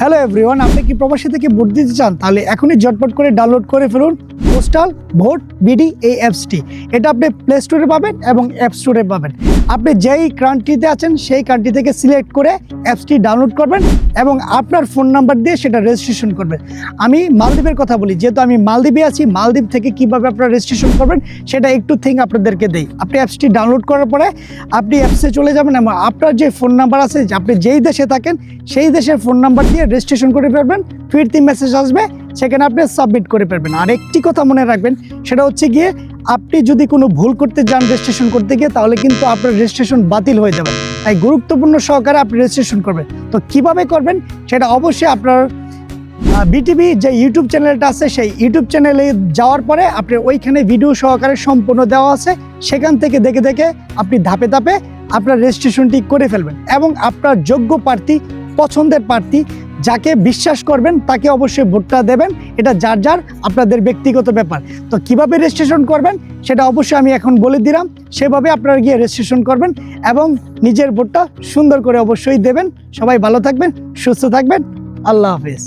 Hello everyone আপনি কি প্রবাসী থেকে ভোট দিতে চান? তাহলে এখনই ঝটপট করে ডাউনলোড করে ফেলুন পোস্টাল ভোট বিডি এই অ্যাপসটি। এটা আপনি প্লে স্টোরে পাবেন এবং অ্যাপ স্টোরে পাবেন। আপনি যেই কান্ট্রিতে আছেন, সেই কান্ট্রি থেকে সিলেক্ট করে অ্যাপসটি ডাউনলোড করবেন এবং আপনার ফোন নাম্বার দিয়ে সেটা রেজিস্ট্রেশন করবেন। আমি মালদ্বীপের কথা বলি, যেহেতু আমি মালদ্বীপে আছি, মালদ্বীপ থেকে কীভাবে আপনারা রেজিস্ট্রেশন করবেন, সেটা একটু থিং আপনাদেরকে দেই। আপনি অ্যাপসটি ডাউনলোড করার পরে আপনি অ্যাপসে চলে যাবেন এবং আপনার যে ফোন নাম্বার আছে, আপনি যেই দেশে থাকেন, সেই দেশের ফোন নাম্বার দিয়ে রেজিস্ট্রেশন করে ফেলবেন ফিরতি মেসেজ আসবে, সেখানে আপনি সাবমিট করে ফেলবেন। আর একটি কথা মনে রাখবেন, সেটা হচ্ছে গিয়ে আপনি যদি কোনো ভুল করতে যান রেজিস্ট্রেশন করতে গিয়ে, তাহলে কিন্তু আপনার রেজিস্ট্রেশন বাতিল হয়ে যাবে। তাই গুরুত্বপূর্ণ সহকারে আপনি রেজিস্ট্রেশন করবেন। তো কীভাবে করবেন, সেটা অবশ্যই আপনার বিটিভি যে ইউটিউব চ্যানেলটা আছে, সেই ইউটিউব চ্যানেলে যাওয়ার পরে আপনি ওইখানে ভিডিও সহকারে সম্পূর্ণ দেওয়া আছে। সেখান থেকে দেখে দেখে আপনি ধাপে ধাপে আপনার রেজিস্ট্রেশনটি করে ফেলবেন। এবং আপনার যোগ্য প্রার্থী, পছন্দের প্রার্থী যাকে বিশ্বাস করবেন, তাকে অবশ্যই ভোটটা দেবেন। এটা যার যার আপনাদের ব্যক্তিগত ব্যাপার। তো কীভাবে রেজিস্ট্রেশন করবেন, সেটা অবশ্যই আমি এখন বলে দিলাম। সেভাবে আপনারা গিয়ে রেজিস্ট্রেশন করবেন এবং নিজের ভোটটা সুন্দর করে অবশ্যই দেবেন। সবাই ভালো থাকবেন, সুস্থ থাকবেন। আল্লাহ হাফিজ।